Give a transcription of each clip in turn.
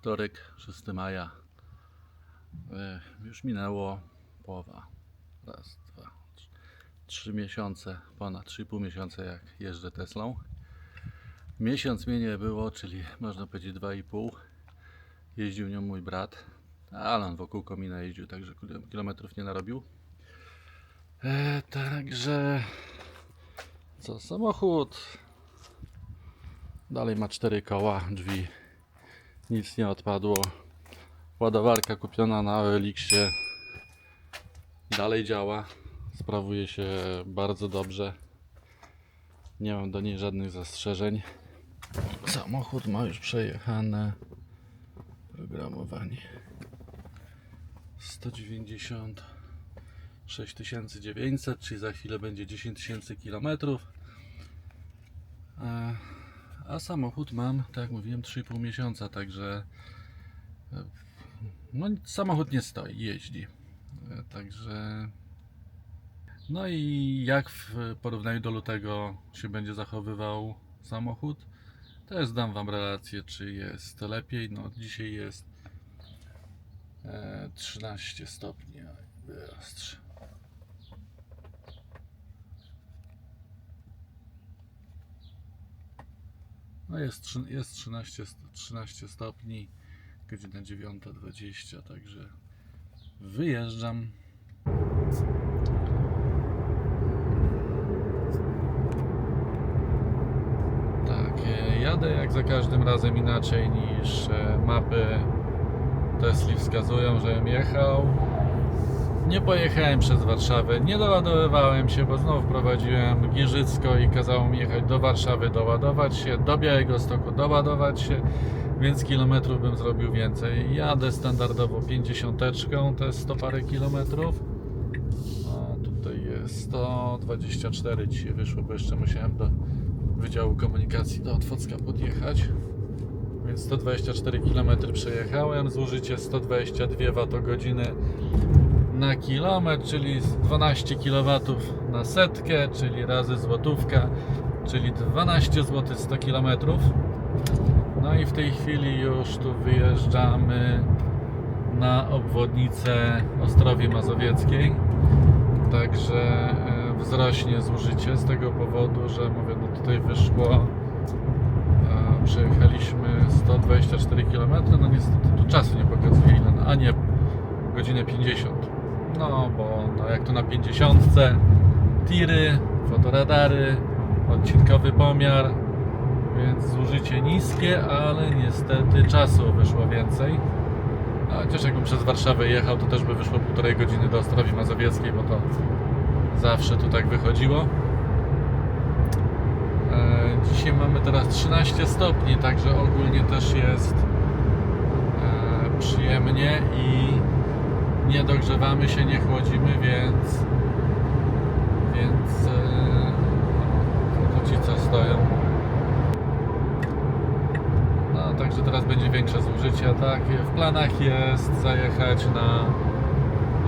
Wtorek, 6 maja. E, Już minęło połowa. Raz, dwa, trzy, trzy miesiące, ponad 3,5 miesiąca jak jeżdżę Teslą. Miesiąc mnie nie było, czyli można powiedzieć 2,5. Jeździł nią mój brat. Alan wokół komina jeździł, także kil- kilometrów nie narobił. E, także co, samochód dalej ma cztery koła, drzwi, nic nie odpadło. Ładowarka kupiona na Elixie dalej działa, sprawuje się bardzo dobrze. Nie mam do niej żadnych zastrzeżeń. Samochód ma już przejechane programowanie. 196 900, czyli za chwilę będzie 10 tysięcy kilometrów. E, A samochód mam, tak jak mówiłem, 3,5 miesiąca, także e, no, samochód nie stoi, jeździ. E, Także no i jak w porównaniu do lutego się będzie zachowywał samochód? Też dam Wam relację, czy jest lepiej. No dzisiaj jest e, 13 stopni. Oj, No jest, jest 13, st- 13 stopni, godzina 9.20, także wyjeżdżam. Tak, e, jadę jak za każdym razem inaczej niż e, mapy Tesli wskazują, żebym jechał. Nie pojechałem przez Warszawę, nie doładowywałem się, bo znowu prowadziłem Giżycko i kazało mi jechać do Warszawy, doładować się, do Białego Stoku doładować się, więc kilometrów bym zrobił więcej. Jadę standardowo 50, to jest 100 parę kilometrów. A tutaj jest 124 dzisiaj wyszło, bo jeszcze musiałem do Wydziału Komunikacji do Otwocka podjechać. Więc 124 km przejechałem, zużycie 122 Wh na kilometr, czyli 12 kW na setkę, czyli razy złotówka, czyli 12 zł 100 km. No i w tej chwili już tu wyjeżdżamy na obwodnicę Ostrowi Mazowieckiej. Także e, wzrośnie zużycie z tego powodu, że mówię, no tutaj wyszło e, przejechaliśmy 124 km, no niestety tu czasu nie pokazuje ile, a nie godzinę 50. No bo no, jak to na 50, tiry, fotoradary, odcinkowy pomiar, więc zużycie niskie, ale niestety czasu wyszło więcej. A chociaż jakbym przez Warszawę jechał, to też by wyszło półtorej godziny do Ostrowi Mazowieckiej, bo to zawsze tu tak wychodziło. E, Dzisiaj mamy teraz 13 stopni, także ogólnie też jest e, przyjemnie i nie dogrzewamy się, nie chłodzimy, więc więc ci co stoją. No, także teraz będzie większe zużycie, tak? W planach jest zajechać na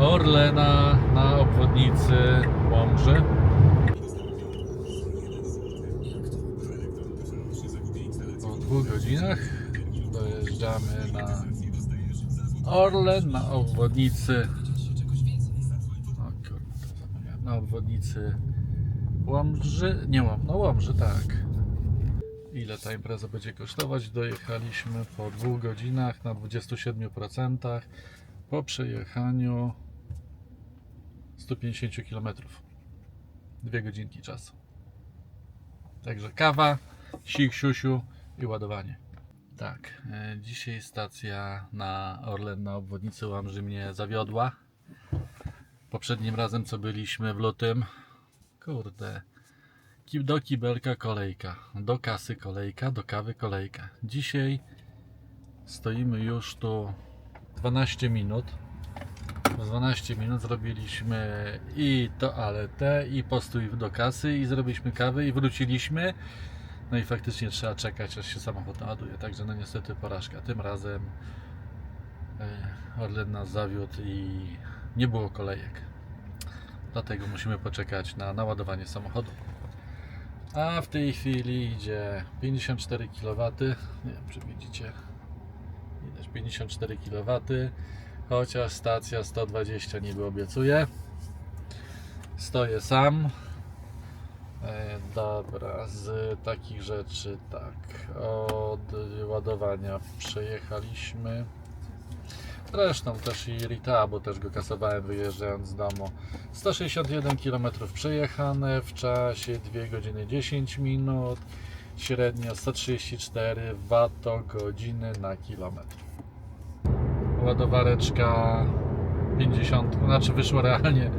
Orlena na obwodnicy Łomży. Po dwóch godzinach dojeżdżamy na Orlen na obwodnicy zapomniałem. na obwodnicy Łomży, nie Łom, no Łomży, tak. Ile ta impreza będzie kosztować? Dojechaliśmy po dwóch godzinach na 27% po przejechaniu 150 km. Dwie godzinki czasu. Także kawa, sik, siusiu i ładowanie. Tak, e, dzisiaj stacja na Orlen na obwodnicy Łomży mnie zawiodła. Poprzednim razem co byliśmy w lutym, kurde, do kibelka kolejka, do kasy kolejka, do kawy kolejka. Dzisiaj stoimy już tu 12 minut. W 12 minut zrobiliśmy i toaletę, i postój do kasy, i zrobiliśmy kawę, i wróciliśmy. No i faktycznie trzeba czekać, aż się samochód naładuje. Także no niestety porażka. Tym razem e, Orlen nas zawiódł i nie było kolejek. Dlatego musimy poczekać na naładowanie samochodu. A w tej chwili idzie 54 kW. Nie wiem, czy widzicie. Widać 54 kW, chociaż stacja 120 niby obiecuje. Stoję sam. E, dobra, z takich rzeczy tak. Od ładowania przejechaliśmy. Zresztą też i Rita, bo też go kasowałem wyjeżdżając z domu. 161 km przejechane w czasie 2 godziny 10 minut. Średnio 134 Wh na kilometr. Ładowareczka 50, znaczy wyszło realnie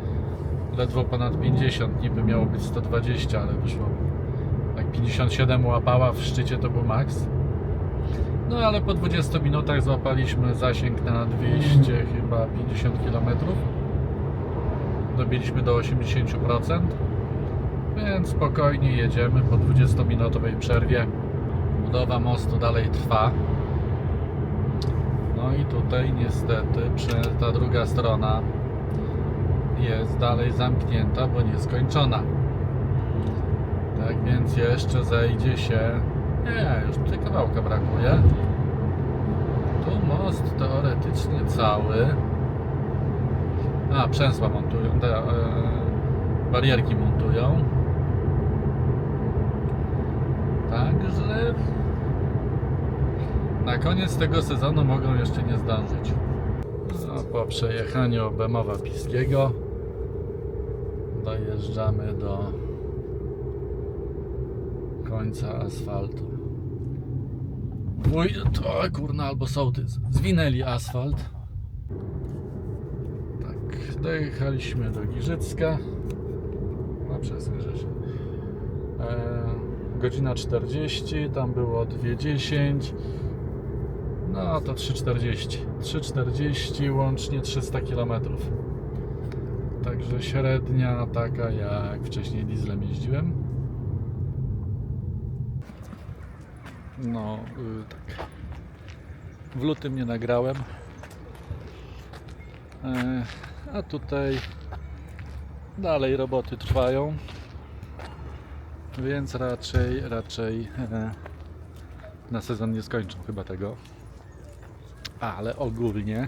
ledwo ponad 50, niby miało być 120, ale wyszło tak 57 łapała w szczycie to był maks. No ale po 20 minutach złapaliśmy zasięg na 200 chyba 50 km. Dobiliśmy do 80%. Więc spokojnie jedziemy po 20-minutowej przerwie. Budowa mostu dalej trwa. No i tutaj niestety ta druga strona jest dalej zamknięta, bo nieskończona. Tak więc jeszcze zejdzie się. Nie, już tutaj kawałka brakuje. Tu most teoretycznie cały. A, przęsła montują, te e, barierki montują. Także na koniec tego sezonu mogą jeszcze nie zdążyć. No, po przejechaniu Bemowa Piskiego dojeżdżamy do końca asfaltu. Wuj, to kurna albo sołtys. Zwinęli asfalt. Tak, dojechaliśmy do Giżycka. No przez Giżycek. E, godzina 40, tam było 2.10. No to 3.40. 3.40 łącznie 300 km. Także średnia taka jak wcześniej dieslem jeździłem. No, y, tak. W lutym nie nagrałem. E, a tutaj dalej roboty trwają. Więc raczej, raczej e, na sezon nie skończą chyba tego. Ale ogólnie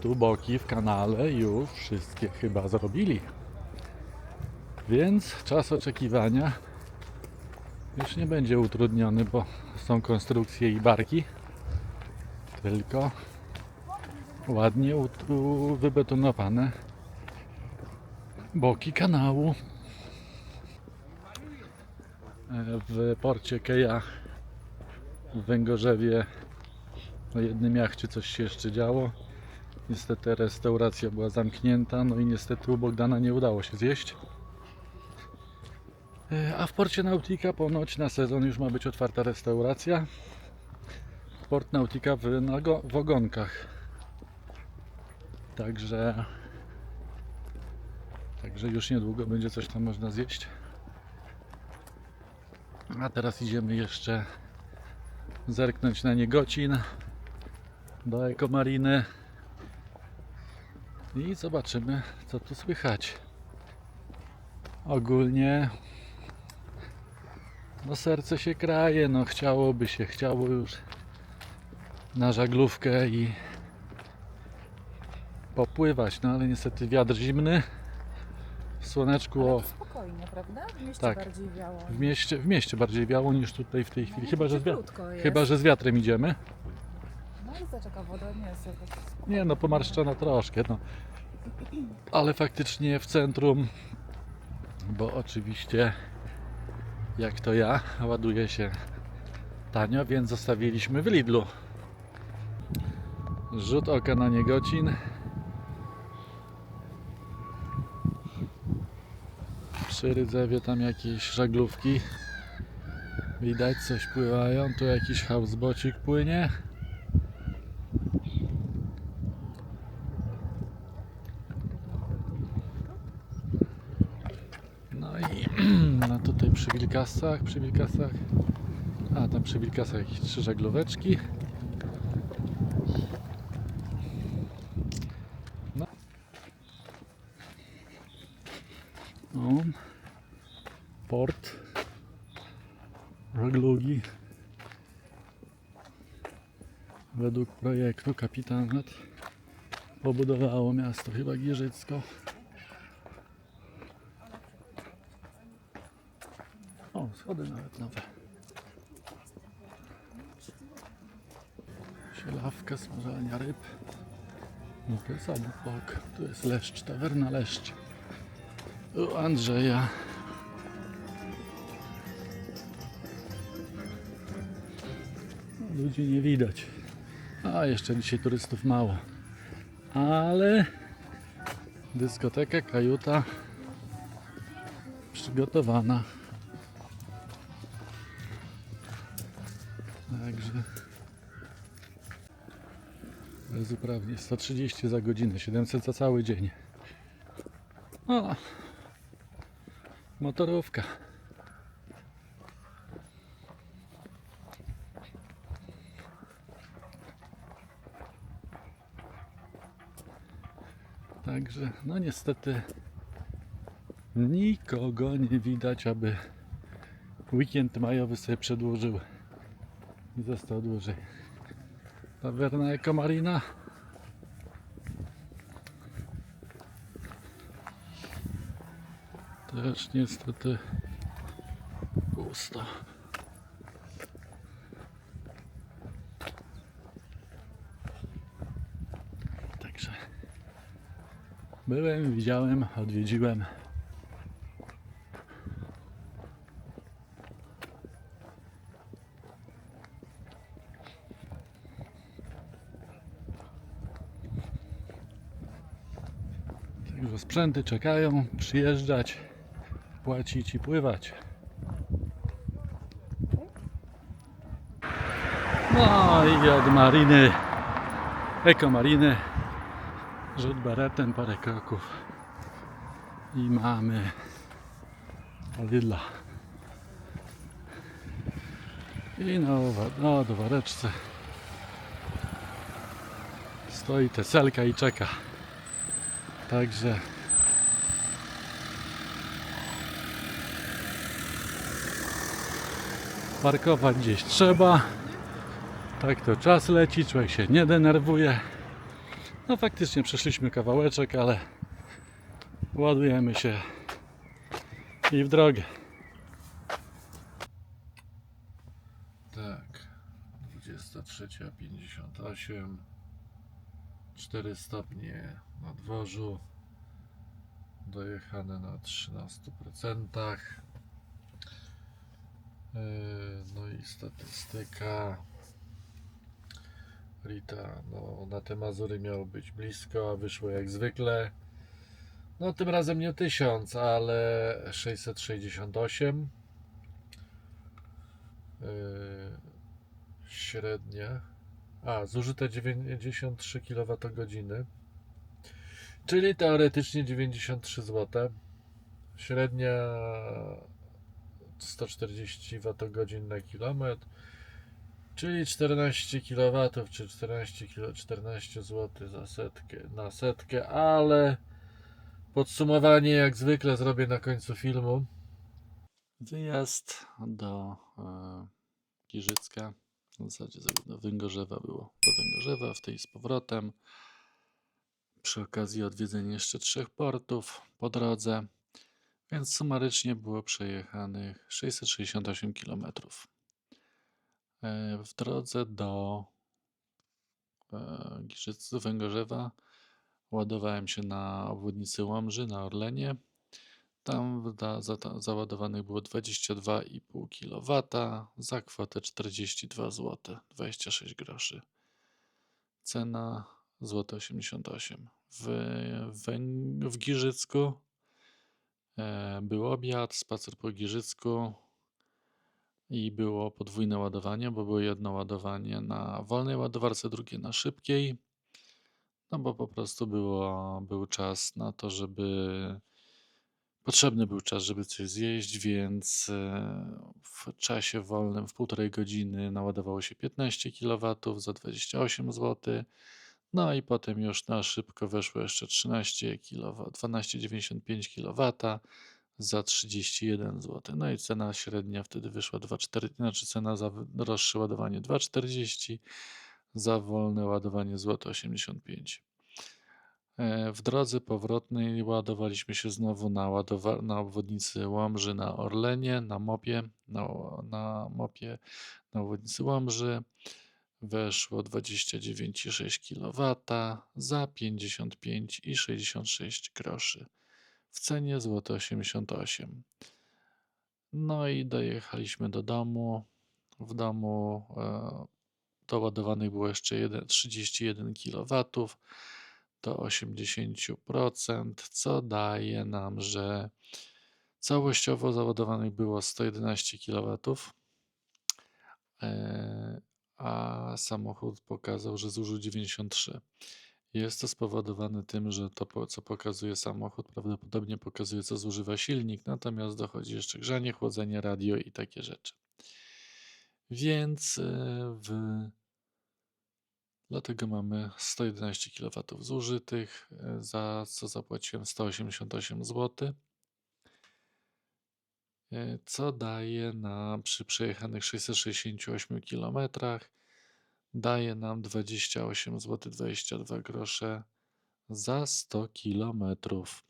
tu boki w kanale już wszystkie chyba zrobili. Więc czas oczekiwania już nie będzie utrudniony, bo są konstrukcje i barki. Tylko ładnie wybetonowane boki kanału. W porcie Keja w Węgorzewie na jednym jachcie coś się jeszcze działo. Niestety restauracja była zamknięta, no i niestety u Bogdana nie udało się zjeść. E, A w porcie Nautika ponoć na sezon już ma być otwarta restauracja. Port Nautika w, nago, w ogonkach. Także, także już niedługo będzie coś tam można zjeść. A teraz idziemy jeszcze zerknąć na Niegocin do Ekomariny i zobaczymy co tu słychać. Ogólnie no serce się kraje, no chciałoby się, chciało już na żaglówkę i popływać, no ale niestety wiatr zimny. W słoneczku o, spokojnie, prawda? W mieście Tak. bardziej wiało. w, mieście, w mieście bardziej wiało niż tutaj w tej chwili, No, chyba że, z chyba że z wiatrem idziemy. Woda, nie jest. Nie no, pomarszczona troszkę, no. Ale faktycznie w centrum, bo oczywiście jak to ja, ładuje się tanio, więc zostawiliśmy w Lidlu. Rzut oka na Niegocin. Przy Rydzewie tam jakieś żaglówki. Widać coś pływają, tu jakiś housebocik płynie. No i no tutaj przy Wilkasach, przy Wilkasach, a tam przy Wilkasach jakieś trzy żaglóweczki. No. O, port, żaglugi. według projektu kapitanat pobudowało miasto chyba Giżycko. Nowe. Sielawka, smażalnia ryb. No to obok. Tu jest leszcz, tawerna leszcz. U Andrzeja. Ludzi nie widać. A jeszcze dzisiaj turystów mało. Ale dyskoteka, kajuta przygotowana. Także bezuprawnie 130 za godzinę, 700 za cały dzień. O, motorówka. Także, no niestety nikogo nie widać, aby weekend majowy sobie przedłużył i został dłużej. Tawerna Ekomarina. Też niestety pusto. Także byłem, widziałem, odwiedziłem. Także sprzęty czekają, przyjeżdżać, płacić i pływać. No i od mariny, ekomariny, rzut baretem, parę kroków i mamy Lidla. I na, owa- na dowareczce stoi teselka i czeka. Także parkować gdzieś trzeba. Tak to czas leci, człowiek się nie denerwuje. No faktycznie przeszliśmy kawałeczek, ale ładujemy się i w drogę. Tak, 23.58 4 stopnie na dworzu dojechane na 13% Yy, no i statystyka. Rita, no na te Mazury miało być blisko, a wyszło jak zwykle. No tym razem nie 1000, ale 668 Yy, średnia a, zużyte 93 kWh, czyli teoretycznie 93 zł. Średnia 140 Wh na kilometr, czyli 14 kW, czy 14, kilo, 14 zł za setkę, na setkę, ale podsumowanie jak zwykle zrobię na końcu filmu. Wyjazd do e, Giżycka w zasadzie do Węgorzewa było. Do Węgorzewa, w tej z powrotem. Przy okazji odwiedzenia jeszcze trzech portów po drodze, więc sumarycznie było przejechanych 668 km. W drodze do e, Giżyc, do Węgorzewa ładowałem się na obwodnicy Łomży na Orlenie. Tam załadowanych było 22,5 kW za kwotę 42 zł 26 groszy. Cena złote 88. W, Węg- w Giżycku e, był obiad, spacer po Giżycku i było podwójne ładowanie, bo było jedno ładowanie na wolnej ładowarce, drugie na szybkiej. No bo po prostu było, był czas na to, żeby Potrzebny był czas, żeby coś zjeść, więc e, w czasie wolnym, w półtorej godziny naładowało się 15 kW za 28 zł. No i potem już na szybko weszło jeszcze 13 kW, 12,95 kW za 31 zł. No i cena średnia wtedy wyszła 2,4, znaczy cena za droższe ładowanie 2,40, za wolne ładowanie złote 85. E, W drodze powrotnej ładowaliśmy się znowu na, ładowa- na obwodnicy Łomży na Orlenie, na Mopie, na, na Mopie, na obwodnicy Łomży. Weszło 29,6 kW za 55,66 groszy w cenie złote 88. No i dojechaliśmy do domu. W domu e, doładowanych było jeszcze jeden- 31 kW do 80%, co daje nam, że całościowo załadowanych było 111 kW, e, a samochód pokazał, że zużył 93. Jest to spowodowane tym, że to, co pokazuje samochód, prawdopodobnie pokazuje, co zużywa silnik, natomiast dochodzi jeszcze grzanie, chłodzenie, radio i takie rzeczy. Więc e, w... dlatego mamy 111 kW zużytych, e, za co zapłaciłem 188 zł. E, Co daje nam przy przejechanych 668 km daje nam 28 zł 22 grosze za 100 kilometrów.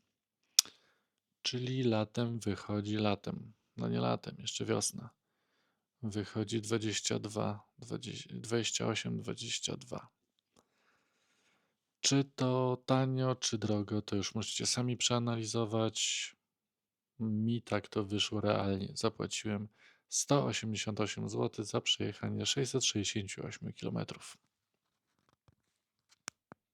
Czyli latem wychodzi latem. No nie latem, jeszcze wiosna. Wychodzi 22, 20, 28, 22. Czy to tanio, czy drogo, to już musicie sami przeanalizować. Mi tak to wyszło realnie. Zapłaciłem 188 zł za przejechanie 668 kilometrów.